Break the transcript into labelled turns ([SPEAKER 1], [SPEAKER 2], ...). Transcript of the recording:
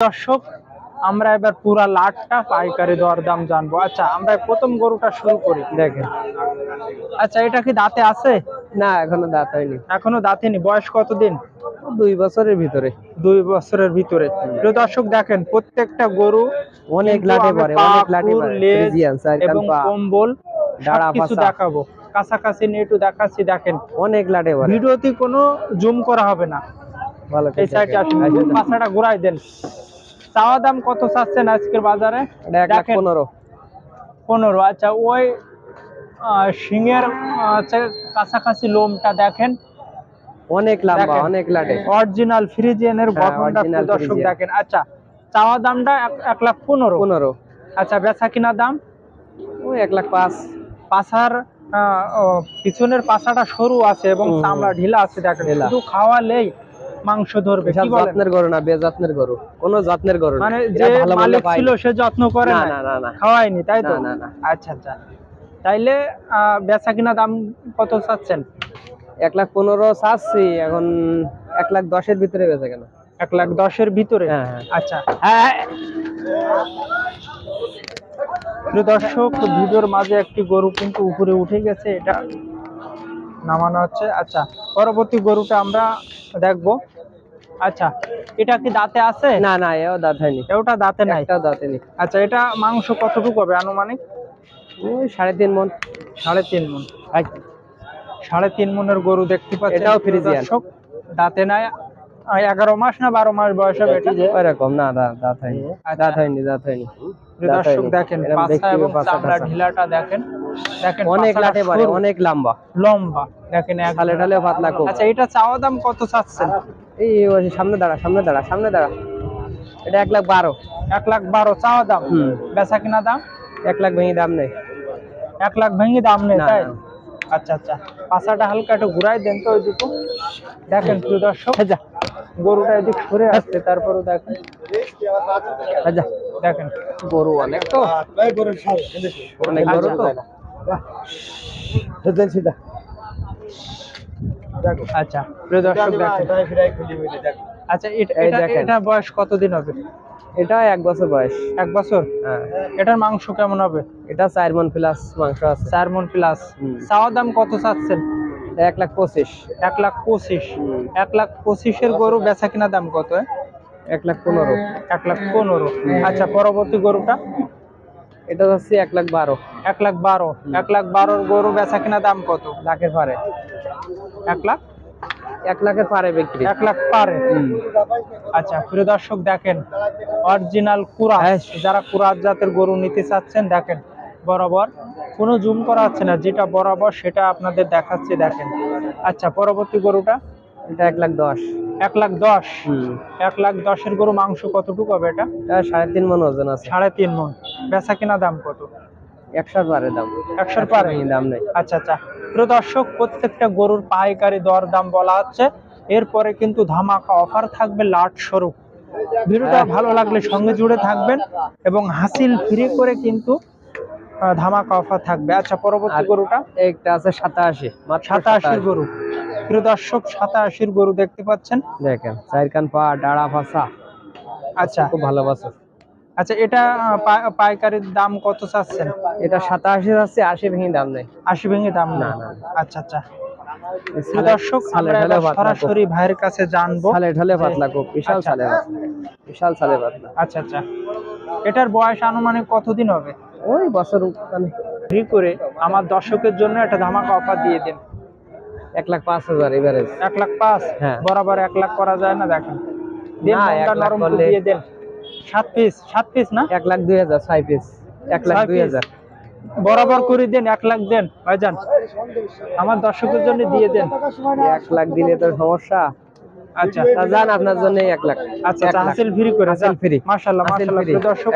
[SPEAKER 1] দর্শক আমরা এবার পুরা লাটটা পাইকারি দরদাম জানব। আচ্ছা আমরা প্রথম গরুটা শুরু করি
[SPEAKER 2] দেখেন।
[SPEAKER 1] আচ্ছা এটা কি দাঁতে আছে?
[SPEAKER 2] না এখনও দাঁত হয়নি।
[SPEAKER 1] এখনও দাঁতেনি বয়স কতদিন?
[SPEAKER 2] দুই বছরের ভিতরে।
[SPEAKER 1] দুই বছরের ভিতরে। দর্শক দেখেন প্রত্যেকটা গরু
[SPEAKER 2] অনেক লাটে পারে অনেক লাটে পারে।
[SPEAKER 1] এবং কম্বল
[SPEAKER 2] ডাড়া
[SPEAKER 1] কিছু। দেখাবো। কাছাকাছি নিয়ে একটু দেখাচ্ছি দেখেন।
[SPEAKER 2] অনেক লাটে পারে।
[SPEAKER 1] ভিডিওতে কোনো জুম করা হবে না।
[SPEAKER 2] ভালো
[SPEAKER 1] এই সাইডে আসুন। পাছাটা ঘুরাই দেন। চাওয়া দাম কত চাচ্ছেন আজকের বাজারে?
[SPEAKER 2] পনেরো।
[SPEAKER 1] পনেরো আচ্ছা ওই শিঙের কাছাকাছি লোমটা দেখেন।
[SPEAKER 2] অনেক লম্বা। অনেক লাটে।
[SPEAKER 1] অরিজিনাল ফ্রিজিয়ানের
[SPEAKER 2] হ্যাঁ,
[SPEAKER 1] গঠনটা দর্শক দেখেন। আচ্ছা চাওয়া দামটা এক- লাখ পনেরো।
[SPEAKER 2] পনেরো।
[SPEAKER 1] আচ্ছা বেচা কিনা দাম?
[SPEAKER 2] ওই এক লাখ পাঁচ।
[SPEAKER 1] আহ, পিছনের পাছাটা সরু আছে এবং চামড়া ঢিলা আছে দেখেন। শুধু খাওয়ালেই মাংস ধরবে কি বলেন?
[SPEAKER 2] যত্নের গরু না বেযত্নের গরু। কোনো যত্নের গরু
[SPEAKER 1] মানে যে মালিক ছিল সে যত্ন করে
[SPEAKER 2] না
[SPEAKER 1] না
[SPEAKER 2] না
[SPEAKER 1] খাওয়ায়নি তাই তো?
[SPEAKER 2] না, না।
[SPEAKER 1] আচ্ছা আচ্ছা। তাইলে বেচা কিনা দাম কত চাচ্ছেন?
[SPEAKER 2] এক লাখ পনেরো চাচ্ছি এখন এক লাখ দশের ভিতরে বেঁচে কেন
[SPEAKER 1] এক লাখ দশের ভিতরে?
[SPEAKER 2] হ্যাঁ, হ্যাঁ।
[SPEAKER 1] আচ্ছা। হ্যাঁ দর্শক ভিডিওর মাঝে একটি গরু কিন্তু উপরে উঠে গেছে এটা নামানো হচ্ছে। আচ্ছা পরবর্তী গরুটা আমরা দেখব। আচ্ছা এটা কি দাঁতে আছে?
[SPEAKER 2] না না এও দাঁত হয়নি।
[SPEAKER 1] ওটা দাঁতে নাই?
[SPEAKER 2] এটাও দাঁতে নেই।
[SPEAKER 1] আচ্ছা এটা মাংস কতটুকু হবে আনুমানিক?
[SPEAKER 2] ওই সাড়ে তিন মন।
[SPEAKER 1] সাড়ে তিন মন। সাড়ে তিন মনের গরু দেখতে পাচ্ছি
[SPEAKER 2] এটাও ফ্রিজিয়ান।
[SPEAKER 1] দাঁতে নাই এগারো মাস না বারো মাস বয়স হবে এটা?
[SPEAKER 2] ওইরকম না দাঁত দাঁত হয়নি
[SPEAKER 1] আচ্ছা।
[SPEAKER 2] দাঁত হয়নি দাঁত হয়নি
[SPEAKER 1] দর্শক দেখেন পাছা এবং চামড়া ঢিলাটা দেখেন। দেখেন
[SPEAKER 2] অনেক লাটে পারে অনেক লম্বা।
[SPEAKER 1] লম্বা। দেখেন
[SPEAKER 2] সালে টালে পাতলা খুব।
[SPEAKER 1] আচ্ছা এটা চাওয়া দাম কত চাচ্ছেন?
[SPEAKER 2] এই ওই সামনে দাঁড়া সামনে দাঁড়া সামনে দাঁড়া। এটা এক লাখ বারো।
[SPEAKER 1] এক লাখ বারো চাওয়া দাম? বেচা কিনা দাম?
[SPEAKER 2] এক লাখ ভেঙে দাম নেই।
[SPEAKER 1] এক লাখ ভেঙে দাম নেই তাই। আচ্ছা আচ্ছা। পাছাটা হালকা একটু ঘুরাই দেন তো ওই দুটো দেখেন প্রিয় দর্শক যা। গরুটা এদিক সরে আসছে তারপরে দেখেন।
[SPEAKER 2] আচ্ছা
[SPEAKER 1] দেখেন।
[SPEAKER 2] গরু অনেক তো। অনেক গরু তো
[SPEAKER 1] আচ্ছা প্রিয় দর্শক দেখেন। আচ্ছা এটা এটা বয়স কতদিন হবে?
[SPEAKER 2] এটা এক বছর বয়স।
[SPEAKER 1] এক বছর?
[SPEAKER 2] হ্যাঁ।
[SPEAKER 1] এটার মাংস কেমন হবে?
[SPEAKER 2] এটা চার মন প্লাস মাংস আছে।
[SPEAKER 1] চার মন প্লাস
[SPEAKER 2] হুম।
[SPEAKER 1] চাওয়া দাম কত চাচ্ছেন?
[SPEAKER 2] এক লাখ পঁচিশ।
[SPEAKER 1] এক লাখ পঁচিশ। এক লাখ পঁচিশের গরু বেচা কিনা দাম কত
[SPEAKER 2] এক লাখ পনেরো।
[SPEAKER 1] এক লাখ পনেরো। আচ্ছা পরবর্তী গরুটা?
[SPEAKER 2] এটা হচ্ছে এক লাখ বারো।
[SPEAKER 1] এক লাখ বারো। এক লাখ বারোর গরু বেচা কিনা দাম কত?
[SPEAKER 2] লাখের পারে।
[SPEAKER 1] এক লাখ?
[SPEAKER 2] এক লাখের পারে বিক্রি।
[SPEAKER 1] এক লাখ পারে। আচ্ছা প্রিয় দর্শক দেখেন অরিজিনাল কুরাস
[SPEAKER 2] হ্যাঁ।
[SPEAKER 1] যারা কুরাস জাতের গরু নিতে চাচ্ছেন দেখেন বরাবর। কোনো জুম করা হচ্ছে না যেটা বরাবর সেটা আপনাদের দেখাচ্ছে দেখেন। আচ্ছা পরবর্তী গরুটা?
[SPEAKER 2] এটা এক লাখ দশ।
[SPEAKER 1] এক লাখ দশ? এক লাখ দশের গরু মাংস কতটুকু হবে এটা?
[SPEAKER 2] এটা সাড়ে তিন মন ওজন আছে।
[SPEAKER 1] সাড়ে তিন মন। বেচা কিনা দাম কত?
[SPEAKER 2] একশোর পারে দাম।
[SPEAKER 1] একশোর পারে
[SPEAKER 2] দাম নেই।
[SPEAKER 1] আচ্ছা আচ্ছা। প্রিয় দর্শক প্রত্যেকটা গরুর পাইকারি দর দাম বলা হচ্ছে। এরপরে কিন্তু ধামাকা অফার থাকবে লাট স্বরূপ। ভিডিওটা ভালো লাগলে সঙ্গে জুড়ে থাকবেন এবং হাসিল ফিরে করে কিন্তু ধামাকা অফার থাকবে। আচ্ছা পরবর্তী গরুটা?
[SPEAKER 2] একটা আছে সাতাশি
[SPEAKER 1] সাতাশির গরু। প্রিয় দর্শক সাতাশির গরু দেখতে পাচ্ছেন।
[SPEAKER 2] দেখেন চার কান পা ডাড়া ফাঁসা
[SPEAKER 1] আচ্ছা।
[SPEAKER 2] খুব ভালো বাছুর
[SPEAKER 1] আচ্ছা এটা পাইকারির দাম কত চাচ্ছেন?
[SPEAKER 2] এটা সাতাশি আছে আশি ভেঙে দাম নেই।
[SPEAKER 1] আশি ভেঙে দাম না? আচ্ছা আচ্ছা। দর্শক
[SPEAKER 2] সালে
[SPEAKER 1] আমরা
[SPEAKER 2] ঢালে
[SPEAKER 1] এবার
[SPEAKER 2] পাতলা খুব।
[SPEAKER 1] সরাসরি ভাইয়ের কাছে জানব
[SPEAKER 2] সালে ঢালে পাতলা খুব বিশাল
[SPEAKER 1] আচ্ছা।
[SPEAKER 2] বিশাল সালে পাতলা।
[SPEAKER 1] আচ্ছা আচ্ছা। এটার বয়স আনুমানিক কতদিন হবে?
[SPEAKER 2] ওই বছর মানে
[SPEAKER 1] ফ্রি করে আমার দর্শকের জন্য একটা ধামাকা অফার দিয়ে দিন।
[SPEAKER 2] এক লাখ পাঁচ হাজার এভারেজ।
[SPEAKER 1] এক লাখ পাঁচ?
[SPEAKER 2] হ্যাঁ।
[SPEAKER 1] বরাবর এক লাখ করা যায় না দেখেন। নরম দিয়ে দেন। সাত পিস সাত পিস না?
[SPEAKER 2] এক লাখ দুই হাজার ছয় পিস এক লাখ দুই হাজার।
[SPEAKER 1] বরাবর করে দেন এক লাখ দেন। ভাইজান আমার দর্শকের জন্য দিয়ে দেন।
[SPEAKER 2] এক লাখ দিলে তো সমস্যা?
[SPEAKER 1] আচ্ছা।
[SPEAKER 2] যান আপনার জন্য এক লাখ।
[SPEAKER 1] আচ্ছা আচ্ছা। হাসিল ফ্রি করে
[SPEAKER 2] হাসিল ফ্রি।
[SPEAKER 1] মাশাআল্লাহ মাশাআল্লাহ। দর্শক